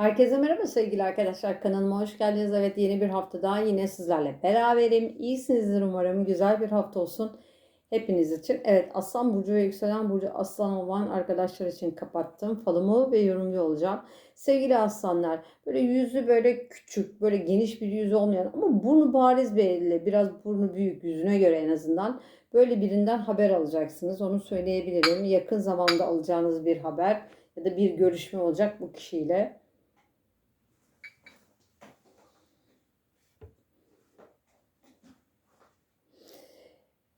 Herkese merhaba sevgili arkadaşlar. Kanalıma hoş geldiniz. Evet yeni bir hafta daha yine sizlerle beraberim. İyisinizdir umarım. Güzel bir hafta olsun hepiniz için. Evet Aslan Burcu ve Yükselen Burcu Aslan olan arkadaşlar için kapattım falımı ve yorumcu olacağım. Sevgili aslanlar böyle yüzü böyle küçük böyle geniş bir yüzü olmayan ama burnu bariz belli biraz burnu büyük yüzüne göre en azından böyle birinden haber alacaksınız. Onu söyleyebilirim. Yakın zamanda alacağınız bir haber ya da bir görüşme olacak bu kişiyle.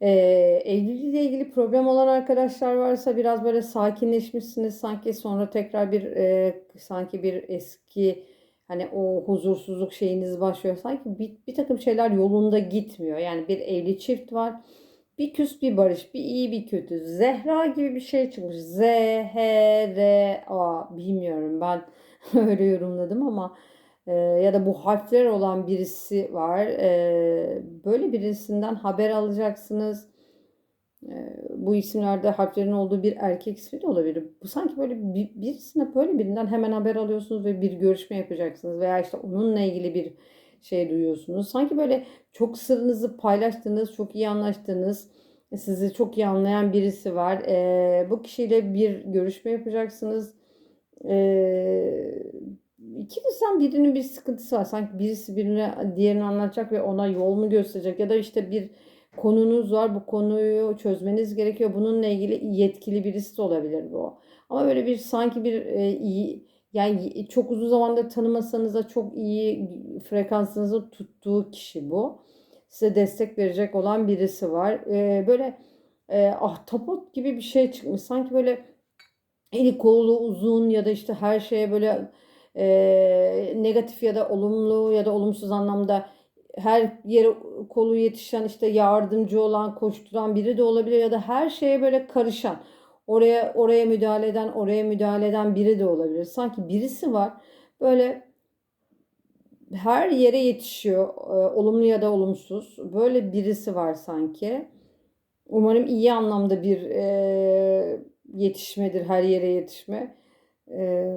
Ee, Eylül ile ilgili problem olan arkadaşlar varsa biraz böyle sakinleşmişsiniz sanki. Sonra tekrar bir e, sanki bir eski hani o huzursuzluk şeyiniz başlıyor. Sanki bir, bir takım şeyler yolunda gitmiyor. Yani bir evli çift var bir küs bir barış bir iyi bir kötü. Zehra gibi bir şey çıkmış. Z H R A. Bilmiyorum ben öyle yorumladım ama e, ya da bu harfler olan birisi var. E, böyle birisinden haber alacaksınız. E, bu isimlerde harflerin olduğu bir erkek ismi de olabilir. Bu sanki böyle bir, birisine böyle birinden hemen haber alıyorsunuz ve bir görüşme yapacaksınız veya işte onunla ilgili bir şey duyuyorsunuz. Sanki böyle çok sırrınızı paylaştığınız, çok iyi anlaştığınız, sizi çok iyi anlayan birisi var. E, bu kişiyle bir görüşme yapacaksınız. E, İkinizden birinin bir sıkıntısı var. Sanki birisi birine diğerini anlatacak ve ona yol mu gösterecek ya da işte bir konunuz var. Bu konuyu çözmeniz gerekiyor. Bununla ilgili yetkili birisi de olabilir bu. Ama böyle bir sanki bir e, iyi yani çok uzun zamandır tanımasanız da çok iyi frekansınızı tuttuğu kişi bu. Size destek verecek olan birisi var. E, böyle e, ahtapot gibi bir şey çıkmış. Sanki böyle eli kolu uzun ya da işte her şeye böyle e, negatif ya da olumlu ya da olumsuz anlamda her yere kolu yetişen işte yardımcı olan koşturan biri de olabilir ya da her şeye böyle karışan oraya oraya müdahale eden oraya müdahale eden biri de olabilir. Sanki birisi var böyle her yere yetişiyor olumlu ya da olumsuz böyle birisi var sanki. Umarım iyi anlamda bir e, yetişmedir her yere yetişme. E,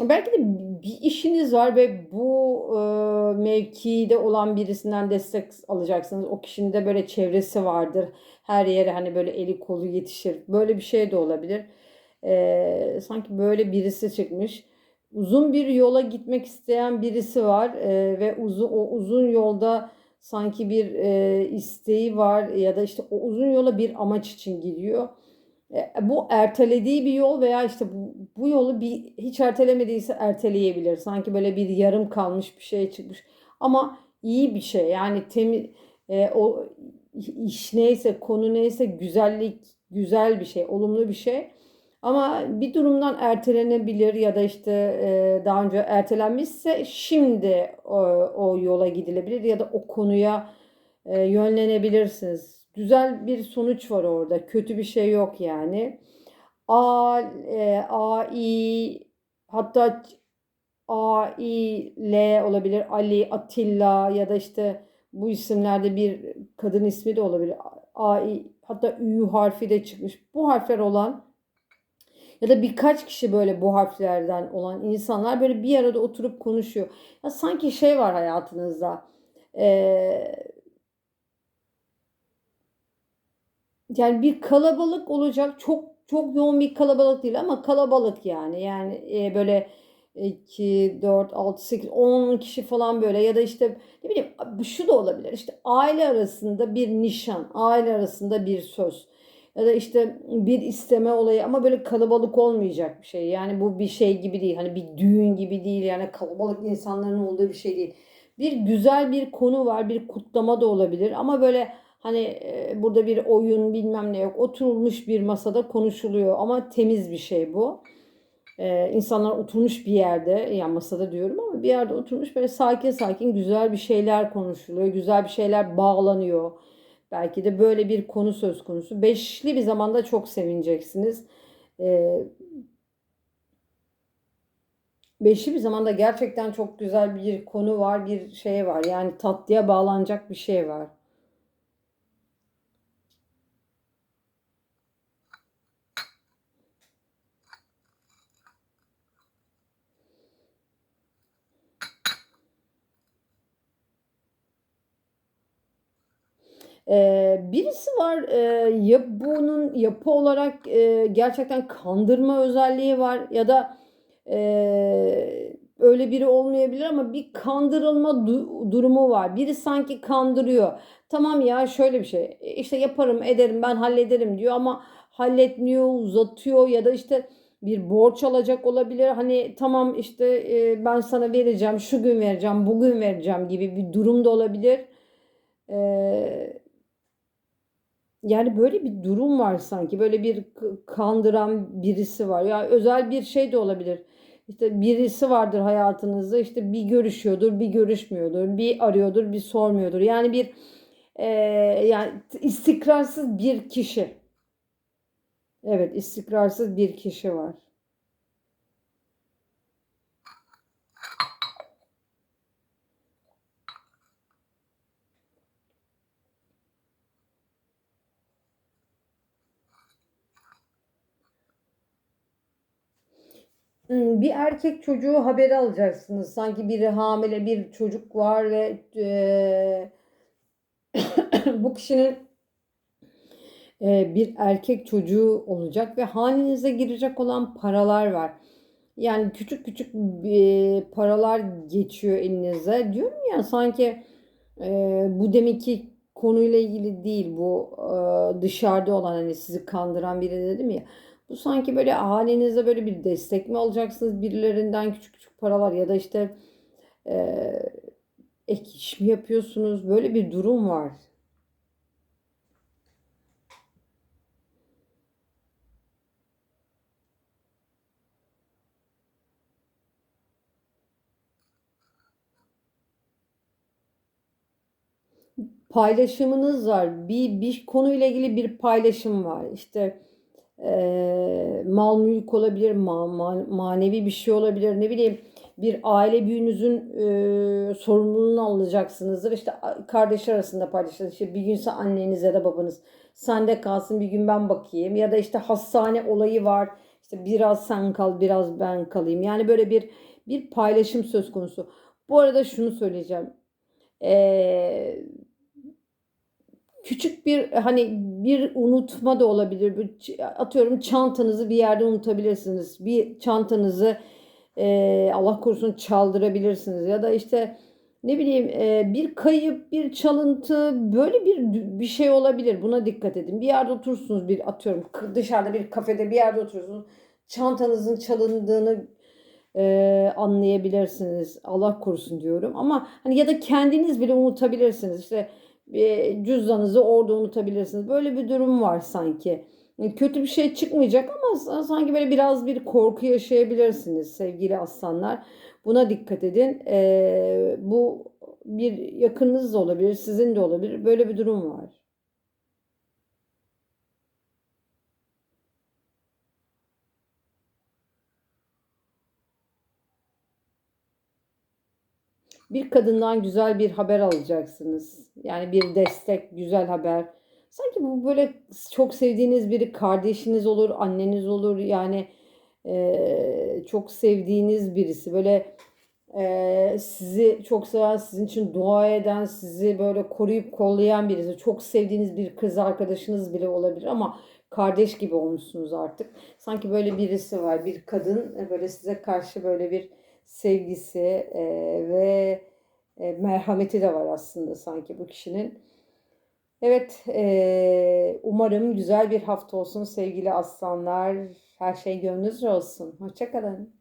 Belki de bir işiniz var ve bu e, mevkide olan birisinden destek alacaksınız. O kişinin de böyle çevresi vardır. Her yere hani böyle eli kolu yetişir. Böyle bir şey de olabilir. E, sanki böyle birisi çıkmış. Uzun bir yola gitmek isteyen birisi var e, ve uzun o uzun yolda sanki bir e, isteği var ya da işte o uzun yola bir amaç için gidiyor bu ertelediği bir yol veya işte bu, bu yolu bir hiç ertelemediyse erteleyebilir. Sanki böyle bir yarım kalmış bir şey çıkmış. Ama iyi bir şey. Yani temiz e, o iş neyse, konu neyse güzellik, güzel bir şey, olumlu bir şey. Ama bir durumdan ertelenebilir ya da işte e, daha önce ertelenmişse şimdi o, o yola gidilebilir ya da o konuya e, yönlenebilirsiniz güzel bir sonuç var orada. Kötü bir şey yok yani. A, e, A, I hatta A, I, L olabilir. Ali, Atilla ya da işte bu isimlerde bir kadın ismi de olabilir. A, I, hatta Ü harfi de çıkmış. Bu harfler olan ya da birkaç kişi böyle bu harflerden olan insanlar böyle bir arada oturup konuşuyor. Ya sanki şey var hayatınızda. Eee yani bir kalabalık olacak. Çok çok yoğun bir kalabalık değil ama kalabalık yani. Yani e, böyle 2, 4, 6, 8, 10 kişi falan böyle ya da işte ne bileyim şu da olabilir. İşte aile arasında bir nişan, aile arasında bir söz ya da işte bir isteme olayı ama böyle kalabalık olmayacak bir şey. Yani bu bir şey gibi değil. Hani bir düğün gibi değil. Yani kalabalık insanların olduğu bir şey değil. Bir güzel bir konu var. Bir kutlama da olabilir ama böyle Hani e, burada bir oyun bilmem ne yok. Oturulmuş bir masada konuşuluyor ama temiz bir şey bu. Ee, insanlar oturmuş bir yerde yani masada diyorum ama bir yerde oturmuş böyle sakin sakin güzel bir şeyler konuşuluyor. Güzel bir şeyler bağlanıyor. Belki de böyle bir konu söz konusu. Beşli bir zamanda çok sevineceksiniz. Ee, beşli bir zamanda gerçekten çok güzel bir konu var, bir şey var. Yani tatlıya bağlanacak bir şey var. Ee, birisi var e, ya bunun yapı olarak e, gerçekten kandırma özelliği var ya da e, öyle biri olmayabilir ama bir kandırılma du- durumu var. Biri sanki kandırıyor. Tamam ya şöyle bir şey e, işte yaparım ederim ben hallederim diyor ama halletmiyor uzatıyor ya da işte bir borç alacak olabilir. Hani tamam işte e, ben sana vereceğim şu gün vereceğim bugün vereceğim gibi bir durum da olabilir. Ee, yani böyle bir durum var sanki. Böyle bir kandıran birisi var. Ya özel bir şey de olabilir. İşte birisi vardır hayatınızda. işte bir görüşüyordur, bir görüşmüyordur, bir arıyordur, bir sormuyordur. Yani bir e, yani istikrarsız bir kişi. Evet, istikrarsız bir kişi var. Bir erkek çocuğu haberi alacaksınız. Sanki biri hamile bir çocuk var ve e, bu kişinin e, bir erkek çocuğu olacak ve hanenize girecek olan paralar var. Yani küçük küçük e, paralar geçiyor elinize. Diyorum ya sanki e, bu deminki konuyla ilgili değil. Bu e, dışarıda olan hani sizi kandıran biri dedim ya. Bu sanki böyle hanenize böyle bir destek mi alacaksınız birilerinden küçük küçük paralar ya da işte e, ek iş mi yapıyorsunuz? Böyle bir durum var. paylaşımınız var. Bir, bir konuyla ilgili bir paylaşım var. İşte eee, mal mülk olabilir, ma- ma- manevi bir şey olabilir. Ne bileyim bir aile büyüğünüzün eee sorumluluğunu alacaksınızdır. İşte a- kardeş arasında paylaşılır. İşte bir günse anneniz ya da babanız sende kalsın bir gün ben bakayım. Ya da işte hastane olayı var. İşte biraz sen kal, biraz ben kalayım. Yani böyle bir bir paylaşım söz konusu. Bu arada şunu söyleyeceğim. Eee Küçük bir hani bir unutma da olabilir. Atıyorum çantanızı bir yerde unutabilirsiniz. Bir çantanızı e, Allah korusun çaldırabilirsiniz. Ya da işte ne bileyim e, bir kayıp, bir çalıntı böyle bir bir şey olabilir. Buna dikkat edin. Bir yerde oturursunuz bir atıyorum dışarıda bir kafede bir yerde oturuyorsunuz. Çantanızın çalındığını e, anlayabilirsiniz. Allah korusun diyorum. Ama hani ya da kendiniz bile unutabilirsiniz. İşte cüzdanınızı orada unutabilirsiniz. Böyle bir durum var sanki. E, Kötü bir şey çıkmayacak ama sa- sanki böyle biraz bir korku yaşayabilirsiniz sevgili aslanlar. Buna dikkat edin. E, bu bir yakınınız da olabilir, sizin de olabilir. Böyle bir durum var. Bir kadından güzel bir haber alacaksınız. Yani bir destek, güzel haber. Sanki bu böyle çok sevdiğiniz biri kardeşiniz olur, anneniz olur. Yani eee, çok sevdiğiniz birisi. Böyle eee, sizi çok seven, sizin için dua eden, sizi böyle koruyup kollayan birisi. Çok sevdiğiniz bir kız arkadaşınız bile olabilir ama kardeş gibi olmuşsunuz artık. Sanki böyle birisi var, bir kadın e, böyle size karşı böyle bir sevgisi e, ve e, merhameti de var aslında sanki bu kişinin. Evet, e, umarım güzel bir hafta olsun sevgili aslanlar. Her şey gönlünüzce olsun. Hoşça kalın.